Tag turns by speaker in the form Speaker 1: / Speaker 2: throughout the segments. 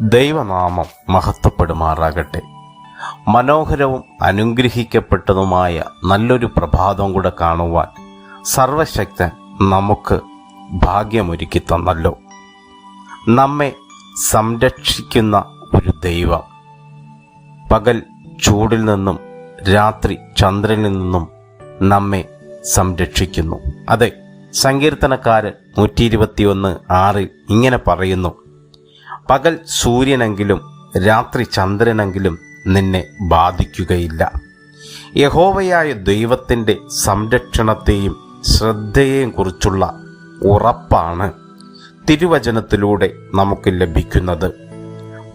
Speaker 1: ദൈവനാമം മഹത്വപ്പെടുമാറാകട്ടെ. മനോഹരവും അനുഗ്രഹിക്കപ്പെട്ടതുമായ നല്ലൊരു പ്രഭാതം കൂടെ കാണുവാൻ സർവശക്തൻ നമുക്ക് ഭാഗ്യമൊരുക്കി തന്നല്ലോ. നമ്മെ സംരക്ഷിക്കുന്ന ഒരു ദൈവം. പകൽ ചൂടിൽ നിന്നും രാത്രി ചന്ദ്രനിൽ നിന്നും നമ്മെ സംരക്ഷിക്കുന്നു. അതെ സങ്കീർത്തനക്കാരൻ നൂറ്റി ഇരുപത്തിയൊന്ന് ആറിൽ ഇങ്ങനെ പറയുന്നു. പകൽ സൂര്യനെങ്കിലും രാത്രി ചന്ദ്രനെങ്കിലും നിന്നെ ബാധിക്കുകയില്ല. യഹോവയായ ദൈവത്തിന്റെ സംരക്ഷണത്തെയും ശ്രദ്ധയെയും കുറിച്ചുള്ള ഉറപ്പാണ് തിരുവചനത്തിലൂടെ നമുക്ക് ലഭിക്കുന്നത്.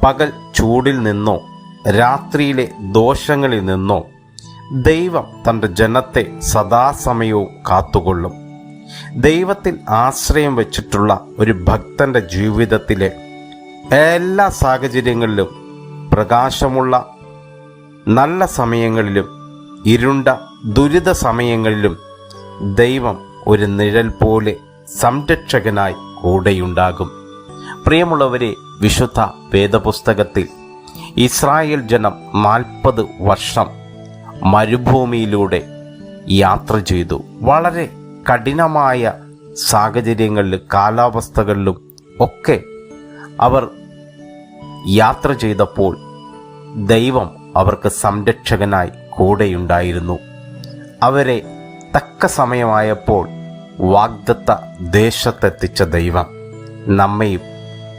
Speaker 1: പകൽ ചൂടിൽ നിന്നോ രാത്രിയിലെ ദോഷങ്ങളിൽ നിന്നോ ദൈവം തന്റെ ജനത്തെ സദാസമയവും കാത്തുകൊള്ളും. ദൈവത്തിൽ ആശ്രയം വച്ചിട്ടുള്ള ഒരു ഭക്തന്റെ ജീവിതത്തിലെ എല്ലാ സാഹചര്യങ്ങളിലും പ്രകാശമുള്ള നല്ല സമയങ്ങളിലും ഇരുണ്ട ദുരിത സമയങ്ങളിലും ദൈവം ഒരു നിഴൽ പോലെ സംരക്ഷകനായി കൂടെയുണ്ടാകും. പ്രിയമുള്ളവരെ വിശുദ്ധ വേദപുസ്തകത്തിൽ ഇസ്രായേൽ ജനം നാൽപ്പത് വർഷം മരുഭൂമിയിലൂടെ യാത്ര ചെയ്തു. വളരെ കഠിനമായ സാഹചര്യങ്ങളിലും കാലാവസ്ഥകളിലും ഒക്കെ അവർ യാത്ര ചെയ്തപ്പോൾ ദൈവം അവർക്ക് സംരക്ഷകനായി കൂടെയുണ്ടായിരുന്നു. അവരെ തക്ക സമയമായപ്പോൾ വാഗ്ദത്ത ദേശത്തെത്തിച്ച ദൈവം നമ്മയും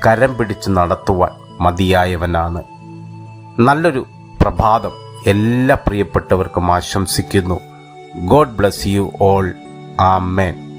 Speaker 1: കരം പിടിച്ച് നടത്തുവാൻ മതിയായവനാണ്. നല്ലൊരു പ്രഭാതം എല്ലാ പ്രിയപ്പെട്ടവർക്കും ആശംസിക്കുന്നു. God bless you all. Amen.